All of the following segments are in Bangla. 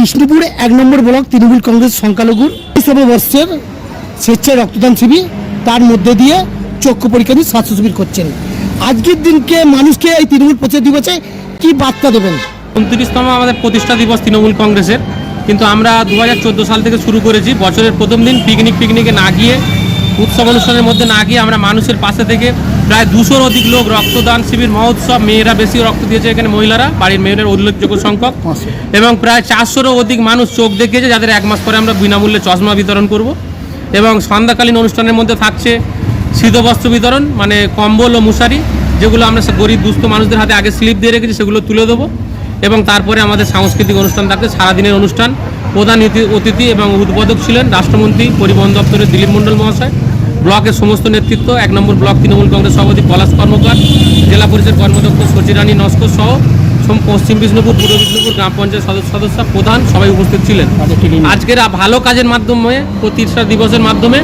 বিষ্ণুপুর এক নম্বর ব্লক তৃণমূল কংগ্রেস সংখ্যালঘুর হিসেবে বর্ষের স্বেচ্ছায় রক্তদান শিবির, তার মধ্যে দিয়ে চক্ষু পরীক্ষা দিয়ে স্বাস্থ্য শিবির করছেন। আজকের দিনকে মানুষকে এই তৃণমূল প্রচার দিবসে কি বার্তা দেবেন? উনত্রিশতম আমাদের প্রতিষ্ঠা দিবস তৃণমূল কংগ্রেসের। কিন্তু আমরা দু হাজার চোদ্দ সাল থেকে শুরু করেছি, বছরের প্রথম দিন পিকনিক পিকনিকে না গিয়ে, উৎসব অনুষ্ঠানের মধ্যে না গিয়ে আমরা মানুষের পাশে থেকে প্রায় দুশোর অধিক লোক রক্তদান শিবির মহোৎসব মেয়েরা বেশি রক্ত দিয়েছে এখানে মহিলারা বাড়ির মেয়েদের উল্লেখযোগ্য সংখ্যক। এবং প্রায় চারশোরও অধিক মানুষ চোখ দেখিয়েছে যাদের এক মাস পরে আমরা বিনামূল্যে চশমা বিতরণ করব। এবং সন্ধ্যাকালীন অনুষ্ঠানের মধ্যে থাকছে শীতবস্ত্র বিতরণ মানে কম্বল ও মশারি যেগুলো আমরা গরিব দুস্থ মানুষদের হাতে আগে স্লিপ দিয়ে রেখেছি সেগুলো তুলে দেবো। এবং তারপরে আমাদের সাংস্কৃতিক অনুষ্ঠান থাকবে সারাদিনের অনুষ্ঠান। প্রধান অতিথি এবং উদ্বোধক ছিলেন রাষ্ট্রমন্ত্রী পরিবহন দপ্তরের দিলীপ মণ্ডল মহাশয়। ব্লকের সমস্ত নেতৃত্ব, এক নম্বর ব্লক তৃণমূল কংগ্রেস সভাপতি পলাশ কর্মকার, জেলা পরিষদ কর্মদক্ষ সচিরানী নস্কর সহ পশ্চিম বিষ্ণুপুর, পূর্ব বিষ্ণুপুর গ্রাম পঞ্চায়েত সদস্য সদস্য প্রধান সবাই উপস্থিত ছিলেন। আজকের ভালো কাজের মাধ্যমে, প্রতিষ্ঠা দিবসের মাধ্যমে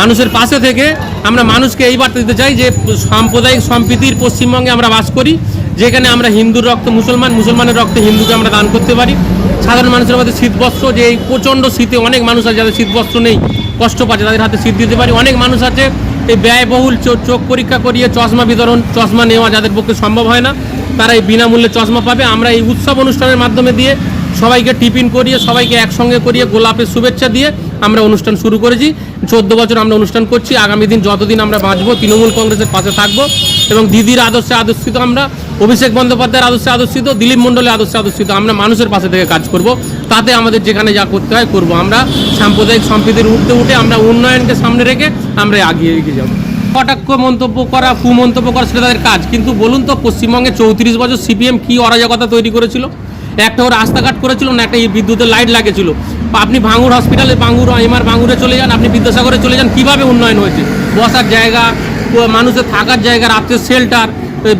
মানুষের পাশে থেকে আমরা মানুষকে এই বার্তা দিতে চাই যে, সাম্প্রদায়িক সম্প্রীতির পশ্চিমবঙ্গে আমরা বাস করি, যেখানে আমরা হিন্দুর রক্ত মুসলমান, মুসলমানের রক্তে হিন্দুকে আমরা দান করতে পারি। সাধারণ মানুষের মধ্যে শীতবস্ত্র, যে এই প্রচণ্ড শীতে অনেক মানুষ আছে যাদের শীতবস্ত্র নেই কষ্ট পাচ্ছে, তাদের হাতে শীত দিতে পারি। অনেক মানুষ আছে, এই ব্যয়বহুল চোখ পরীক্ষা করিয়ে চশমা বিতরণ, চশমা নেওয়া যাদের পক্ষে সম্ভব হয় না, তারা এই বিনামূল্যে চশমা পাবে। আমরা এই উৎসব অনুষ্ঠানের মাধ্যমে দিয়ে সবাইকে টিফিন করিয়ে, সবাইকে একসঙ্গে করিয়ে গোলাপের শুভেচ্ছা দিয়ে আমরা অনুষ্ঠান শুরু করেছি। চোদ্দ বছর আমরা অনুষ্ঠান করছি। আগামী দিন যতদিন আমরা বাঁচবো, তৃণমূল কংগ্রেসের পাশে থাকব এবং দিদির আদর্শে আদর্শিত আমরা অভিষেক বন্দ্যোপাধ্যায়ের আদর্শে আদর্শিত, দিলীপ মণ্ডলের আদর্শে আদর্শিত। আমরা মানুষের পাশে থেকে কাজ করব। তাতে আমাদের যেখানে যা করতে হয় করব। আমরা সাম্প্রদায়িক সম্প্রীতির উঠতে উঠে আমরা উন্নয়নকে সামনে রেখে আমরা আগিয়ে এগিয়ে যাব। কটাক্ষ মন্তব্য করা কুমন্তব্য করা সেটা তাদের কাজ। কিন্তু বলুন তো, পশ্চিমবঙ্গে চৌত্রিশ বছর সিপিএম কি অরাজকতা তৈরি করেছিল? একটা ও রাস্তাঘাট করেছিল না একটা বিদ্যুতের লাইট লাগিয়েছিল? বা আপনি ভাঙুর হসপিটালে, ভাঙুর, এমআর ভাঙুরে চলে যান, আপনি বিদ্যাসাগরে চলে যান, কীভাবে উন্নয়ন হয়েছে? বসার জায়গা, মানুষের থাকার জায়গা, রাত্রের শেল্টার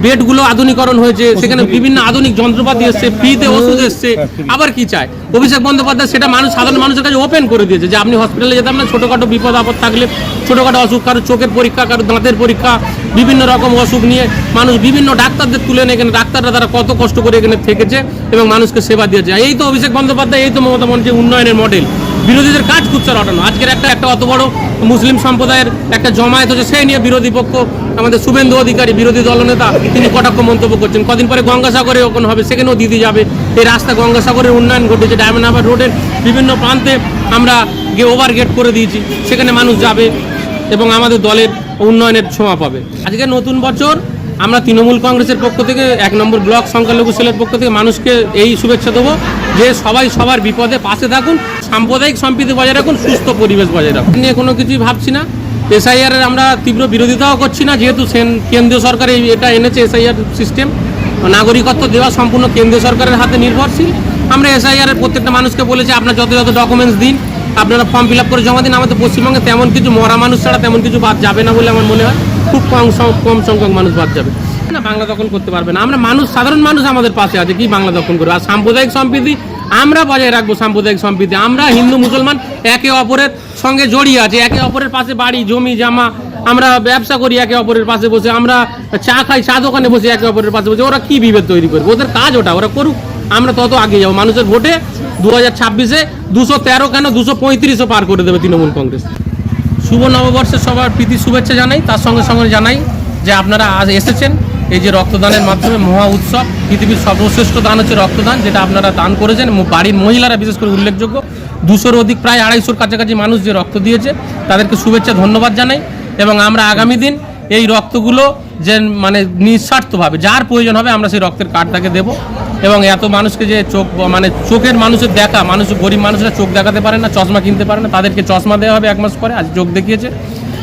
বেডগুলো আধুনিকরণ হয়েছে, সেখানে বিভিন্ন আধুনিক যন্ত্রপাতি এসছে, ফ্রিতে ওষুধ এসছে, আবার কি চায়? অভিষেক বন্দ্যোপাধ্যায় সেটা মানুষ, সাধারণ মানুষের কাছে ওপেন করে দিয়েছে যে আপনি হসপিটালে যেতাম না, ছোটোখাটো বিপদ আপদ থাকলে ছোটোখাটো অসুখ, কারও চোখের পরীক্ষা, কারও দাঁতের পরীক্ষা, বিভিন্ন রকম অসুখ নিয়ে মানুষ বিভিন্ন ডাক্তারদের তুলে এনে এখানে ডাক্তাররা তারা কত কষ্ট করে এখানে থেকেছে এবং মানুষকে সেবা দিয়েছে। এই তো অভিষেক বন্দ্যোপাধ্যায়, এই তো মমতা বন্দ্যোপাধ্যায় উন্নয়নের মডেল বিরোধীদের কাজ কুচ্ছা রটানো আজকের একটা একটা অত বড় মুসলিম সম্প্রদায়ের একটা জমায়েত হচ্ছে সেই নিয়ে বিরোধী পক্ষ আমাদের শুভেন্দু অধিকারী, বিরোধী দলনেতা তিনি কটাক্ষ মন্তব্য করছেন। কদিন পরে গঙ্গাসাগরে ওখানে হবে, সেখানেও দিদি যাবে। এই রাস্তা গঙ্গাসাগরের উন্নয়ন ঘটেছে, ডায়মন্ড হারবার রোডের বিভিন্ন প্রান্তে আমরা গিয়ে ওভার গেট করে দিয়েছি, সেখানে মানুষ যাবে এবং আমাদের দলের উন্নয়নের ছোঁয়া পাবে। আজকে নতুন বছর, আমরা তৃণমূল কংগ্রেসের পক্ষ থেকে এক নম্বর ব্লক সংখ্যালঘু সেলের পক্ষ থেকে মানুষকে এই শুভেচ্ছা দেবো যে সবাই সবার বিপদে পাশে থাকুন, সাম্প্রদায়িক সম্প্রীতি বজায় রাখুন, সুস্থ পরিবেশ বজায় রাখুন। নিয়ে কোনো কিছুই ভাবছি না। এসআইআর এর আমরা তীব্র বিরোধিতাও করছি না, যেহেতু কেন্দ্রীয় সরকার এটা এনেছে এসআইআর সিস্টেম নাগরিকত্ব দেওয়া সম্পূর্ণ কেন্দ্রীয় সরকারের হাতে নির্ভরশীল। আমরা এসআইআর প্রত্যেকটা মানুষকে বলেছি, আপনার যত যত ডকুমেন্টস দিন, আপনারা ফর্ম ফিল করে জমা দিন। আমাদের পশ্চিমবঙ্গে তেমন কিছু মরা মানুষ ছাড়া তেমন কিছু বাদ যাবে না বলে আমার মনে হয়। খুব কম কম সংখ্যক মানুষ বাদ যাবে। না, বাংলা দখল করতে পারবে না। আমরা মানুষ, সাধারণ মানুষ আমাদের পাশে আছে, কি বাংলা দখল করবে? আর সাম্প্রদায়িক সম্প্রীতি আমরা বজায় রাখব সাম্প্রদায়িক সম্প্রীতি। আমরা হিন্দু, মুসলমান একে অপরের সঙ্গে জড়িয়ে আছে, একে অপরের পাশে বাড়ি, জমি, জামা, আমরা ব্যবসা করি একে অপরের পাশে বসে, আমরা চা খাই, চা দোকানে বসে একে অপরের পাশে বসে, ওরা কি বিভেদ তৈরি করবে? ওদের কাজ ওটা, ওরা করুক। আমরা তত আগে যাব। মানুষের ভোটে দু হাজার ছাব্বিশে দুশো তেরো কেন দুশো পঁয়ত্রিশও পার করে দেবে তৃণমূল কংগ্রেস। শুভ নববর্ষের সবার প্রীতি শুভেচ্ছা জানাই, তার সঙ্গে সঙ্গে জানাই যে আপনারা আজ এসেছেন। এই যে রক্তদানের মাধ্যমে মহা উৎসব, পৃথিবীর সর্বশ্রেষ্ঠ দান হচ্ছে রক্তদান, যেটা আপনারা দান করেছেন। বাড়ির মহিলারা বিশেষ করে উল্লেখযোগ্য, দুশোর অধিক, প্রায় আড়াইশোর কাছাকাছি মানুষ যে রক্ত দিয়েছে, তাদেরকে শুভেচ্ছা, ধন্যবাদ জানাই। এবং আমরা আগামী দিন এই রক্তগুলো যে মানে নিঃস্বার্থভাবে, যার প্রয়োজন হবে আমরা সেই রক্তের কার্ডটাকে দেবো। এবং এত মানুষকে যে চোখ মানে চোখের মানুষের দেখা, মানুষ, গরিব মানুষরা চোখ দেখাতে পারে না, চশমা কিনতে পারে না, তাদেরকে চশমা দেওয়া হবে এক মাস পরে, আজ চোখ দেখিয়েছে।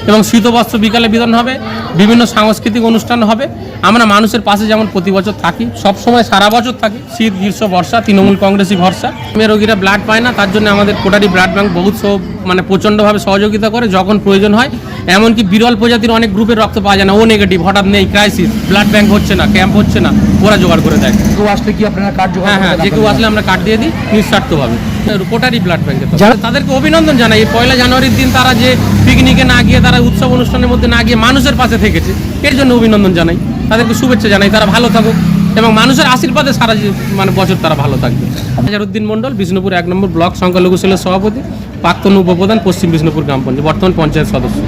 এবং শীতবস্ত্র বিকালে বিতরণ হবে বিভিন্ন সাংস্কৃতিক অনুষ্ঠান হবে। আমরা মানুষের পাশে যেমন প্রতি বছর থাকি সবসময় সারা বছর থাকি শীত গ্রীষ্ম বর্ষা তৃণমূল কংগ্রেসই ভরসা। রোগীরা ব্লাড পায় না তার জন্য আমাদের কোটারি ব্লাড ব্যাংক বহুত সহ- মানে প্রচণ্ডভাবে সহযোগিতা করে যখন প্রয়োজন হয়। এমনকি বিরল প্রজাতির অনেক গ্রুপের রক্ত পাওয়া যায় না ও নেগেটিভ হঠাৎ নেই ক্রাইসিস ব্লাড ব্যাংক হচ্ছে না ক্যাম্প হচ্ছে না ওরা জোগাড় করে দেয়। কেউ আসলে কি আপনারা কার্ড হ্যাঁ হ্যাঁ যে কেউ আসলে আমরা কার্ড দিয়ে দিই নিঃস্বার্থভাবে। কোটারি ব্লাড ব্যাংকে তাদেরকে অভিনন্দন জানাই এই পয়লা জানুয়ারির দিন তারা যে পিকনিকে না গিয়ে, তারা উৎসব অনুষ্ঠানের মধ্যে না গিয়ে মানুষের পাশে থেকেছে। এর জন্য অভিনন্দন জানাই। তাদেরকে শুভেচ্ছা জানাই, তারা ভালো থাকুক এবং মানুষের আশীর্বাদে সারা মানে বছর তারা ভালো থাকবে। হাজারুদ্দিন মণ্ডল, বিষ্ণুপুর এক নম্বর ব্লক, সংখ্যালঘু সেলের সভাপতি, প্রাক্তন উপপ্রধান, পশ্চিম বিষ্ণুপুর গ্রাম পঞ্চায়েত বর্তমান পঞ্চায়েত সদস্য।